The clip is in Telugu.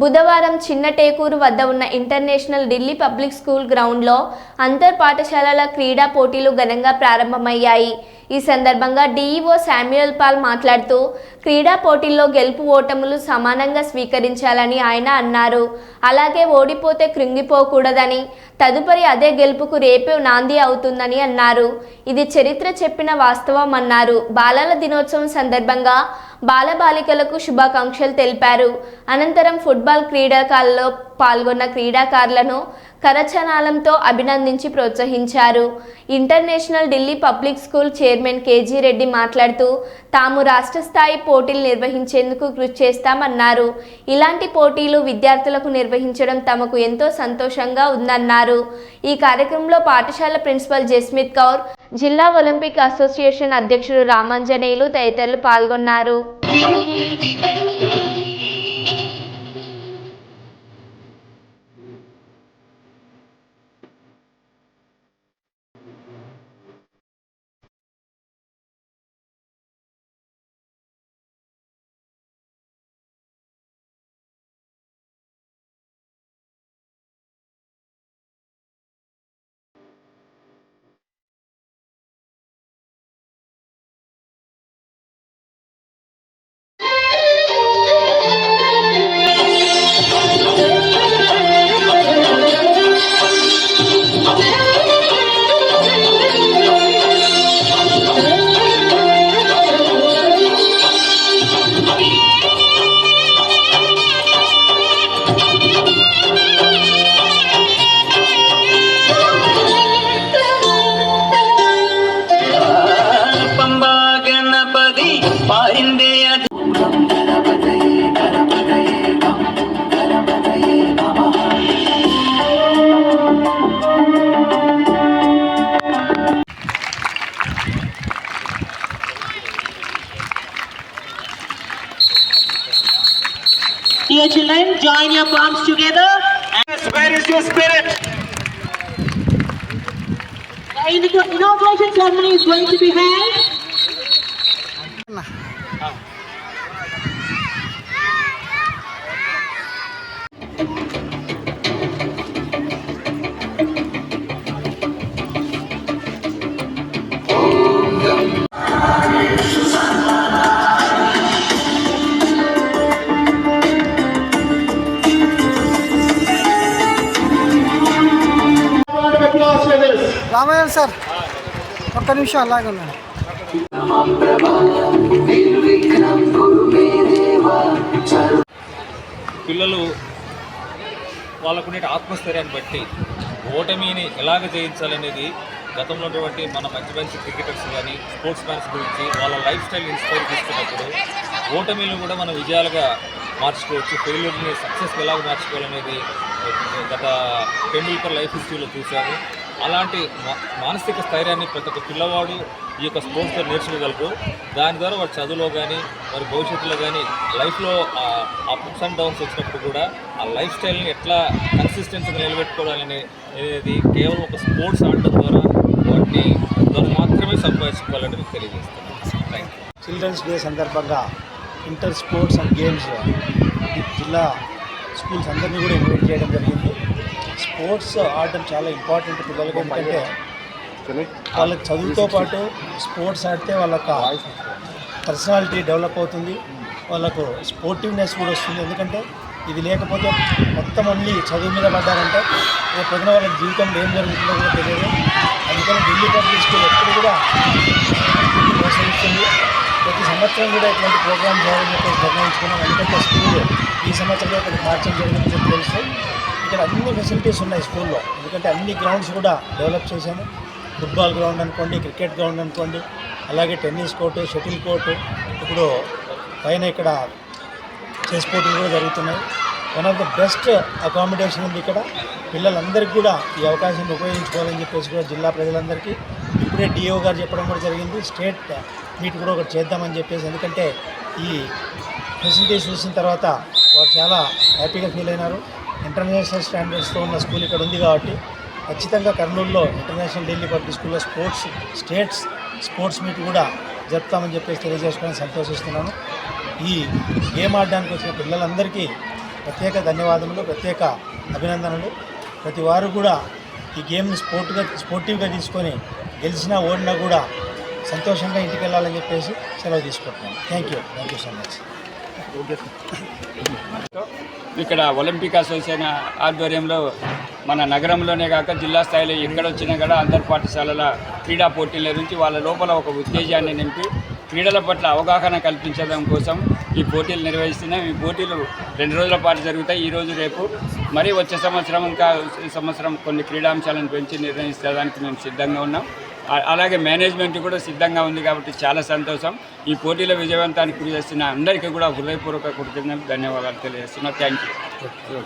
బుధవారం చిన్న టేకూరు వద్ద ఉన్న ఇంటర్నేషనల్ ఢిల్లీ పబ్లిక్ స్కూల్ గ్రౌండ్లో అంతర్ పాఠశాలల క్రీడా పోటీలు ఘనంగా ప్రారంభమయ్యాయి. ఈ సందర్భంగా డీఈఓ శామ్యుయల్ పాల్ మాట్లాడుతూ క్రీడా పోటీల్లో గెలుపు ఓటములు సమానంగా స్వీకరించాలని ఆయన అన్నారు. అలాగే ఓడిపోతే కృంగిపోకూడదని తదుపరి అదే గెలుపుకు రేపే నాంది అవుతుందని అన్నారు. ఇది చరిత్ర చెప్పిన వాస్తవం అన్నారు. బాలల దినోత్సవం సందర్భంగా బాలబాలికలకు శుభాకాంక్షలు తెలిపారు. అనంతరం ఫుట్బాల్ క్రీడాకాలలో పాల్గొన్న క్రీడాకారులను కరచనాలంతో అభినందించి ప్రోత్సహించారు. International Delhi public school chairman KG Reddy మాట్లాడుతూ తాము రాష్ట్ర స్థాయి పోటీలు నిర్వహించేందుకు కృషి చేస్తామన్నారు. ఇలాంటి పోటీలు విద్యార్థులకు నిర్వహించడం తమకు ఎంతో సంతోషంగా ఉందన్నారు. ఈ కార్యక్రమంలో పాఠశాల ప్రిన్సిపల్ జస్మిత్ కౌర్ జిల్లా ఒలింపిక్ అసోసియేషన్ అధ్యక్షుడు రామాంజనేయులు తదితరులు పాల్గొన్నారు. Dear children, join your palms together. Where is your spirit? The inauguration ceremony is going to be held. Ramayya sir ఒక్క నిమిషం అలాగే ఉన్నాను పిల్లలు వాళ్ళకునే ఆత్మస్థైర్యాన్ని బట్టి ఓటమిని ఎలాగ జయించాలనేది గతంలో ఉన్నటువంటి మన మంచి మంచి క్రికెటర్స్ కానీ స్పోర్ట్స్ మ్యాన్స్ గురించి వాళ్ళ లైఫ్ స్టైల్ ఇన్స్పైర్ చేస్తున్నప్పుడు ఓటమిని కూడా మనం విజయాలుగా మార్చుకోవచ్చు ఫెయిల్యూర్ని సక్సెస్ ఎలాగ మార్చుకోవాలనేది గత టెండూల్కర్ లైఫ్ హిస్టరీలో చూశాము. అలాంటి మానసిక స్థైర్యాన్ని ప్రతి ఒక్క పిల్లవాడు ఈ యొక్క స్పోర్ట్స్లో నేర్చుకోగలరు. దాని ద్వారా వారి చదువులో కానీ వారి భవిష్యత్తులో కానీ లైఫ్లో అప్స్ అండ్ డౌన్స్ వచ్చినప్పుడు కూడా ఆ లైఫ్ స్టైల్ని ఎట్లా కన్సిస్టెన్సీగా నిలబెట్టుకోవాలని అనేది కేవలం ఒక స్పోర్ట్స్ ఆడటం ద్వారా వాటిని దాన్ని మాత్రమే సంపాదించుకోవాలని మీకు తెలియజేస్తాను చిల్డ్రన్స్ డే సందర్భంగా ఇంటర్ స్పోర్ట్స్ అండ్ గేమ్స్ జిల్లా స్కూల్స్ అందరినీ కూడా ఇన్వైట్ చేయడం జరిగింది. స్పోర్ట్స్ ఆడటం చాలా ఇంపార్టెంట్ పిల్లలకి. ఎందుకంటే వాళ్ళకి చదువుతో పాటు స్పోర్ట్స్ ఆడితే వాళ్ళకి పర్సనాలిటీ డెవలప్ అవుతుంది. వాళ్ళకు స్పోర్టివ్నెస్ కూడా వస్తుంది. ఎందుకంటే ఇది లేకపోతే మొత్తం అన్ని చదువు మీద పడ్డారంటే రేపు పొద్దున వాళ్ళ జీవితంలో ఏం జరుగుతుందో కూడా తెలియదు. అందుకని ఢిల్లీ పబ్లిక్ స్కూల్ ఎప్పుడు కూడా ప్రోత్సహిస్తుంది. ప్రతి సంవత్సరం కూడా ఇట్లాంటి ప్రోగ్రామ్ చేయాలని చెప్పేసి నిర్ణయించుకున్నాం. ఎందుకంటే స్కూల్ ఈ సంవత్సరంలో ఇక్కడ మార్చడం జరిగిందని చెప్పి తెలుసు. ఇక్కడ అన్ని ఫెసిలిటీస్ ఉన్నాయి స్కూల్లో. ఎందుకంటే అన్ని గ్రౌండ్స్ కూడా డెవలప్ చేశాము ఫుట్బాల్ గ్రౌండ్ అనుకోండి క్రికెట్ గ్రౌండ్ అనుకోండి అలాగే టెన్నిస్ కోర్టు షటిల్ కోర్టు ఇప్పుడు పైన ఇక్కడ చెస్ పోటీలు కూడా జరుగుతున్నాయి. One of the best accommodation ఉంది ఇక్కడ. పిల్లలందరికీ కూడా ఈ అవకాశాన్ని ఉపయోగించుకోవాలని చెప్పేసి కూడా జిల్లా ప్రజలందరికీ ఇప్పుడే డిఓ గారు చెప్పడం కూడా జరిగింది. స్టేట్ మీట్ కూడా ఒకటి చేద్దామని చెప్పేసి. ఎందుకంటే ఈ ఫెసిలిటీస్ చూసిన తర్వాత వారు చాలా హ్యాపీగా ఫీల్ అయినారు. ఇంటర్నేషనల్ స్టాండర్డ్స్తో ఉన్న స్కూల్ ఇక్కడ ఉంది కాబట్టి ఖచ్చితంగా కర్నూలులో ఇంటర్నేషనల్ ఢిల్లీ పబ్లిక్ స్కూల్లో స్పోర్ట్స్ స్టేట్స్ స్పోర్ట్స్ మీట్ కూడా జరుపుతామని చెప్పేసి తెలియజేసుకోవడానికి సంతోషిస్తున్నాను. ఈ గేమ్ ఆడడానికి వచ్చిన పిల్లలందరికీ ప్రత్యేక ధన్యవాదములు ప్రత్యేక అభినందనలు. ప్రతి వారు కూడా ఈ గేమ్ని స్పోర్ట్గా స్పోర్టివ్గా తీసుకొని గెలిచినా ఓడినా కూడా సంతోషంగా ఇంటికి వెళ్ళాలని చెప్పేసి సెలవు తీసుకుంటున్నాను. Thank you thank you so much. ఇక్కడ ఒలింపిక్ అసోసియేషన్ ఆధ్వర్యంలో మన నగరంలోనే కాక జిల్లా స్థాయిలో ఎక్కడ వచ్చినా కూడా అంతర్ పాఠశాలల క్రీడా పోటీల నుంచి వాళ్ళ లోపల ఒక ఉత్తేజాన్ని నింపి క్రీడల పట్ల అవగాహన కల్పించడం కోసం ఈ పోటీలు నిర్వహిస్తున్నాం. ఈ పోటీలు రెండు రోజుల పాటు జరుగుతాయి. ఈ రోజు రేపు మరి వచ్చే సంవత్సరం ఇంకా ఈ సంవత్సరం కొన్ని క్రీడాంశాలను పెంచి నిర్వహించడానికి మేము సిద్ధంగా ఉన్నాం. అలాగే మేనేజ్మెంట్ కూడా సిద్ధంగా ఉంది కాబట్టి చాలా సంతోషం. ఈ పోటీలో విజయవంతానికి కృషి చేస్తున్న అందరికీ కూడా హృదయపూర్వక కృతజ్ఞతలు ధన్యవాదాలు తెలియజేస్తున్నా. Thank you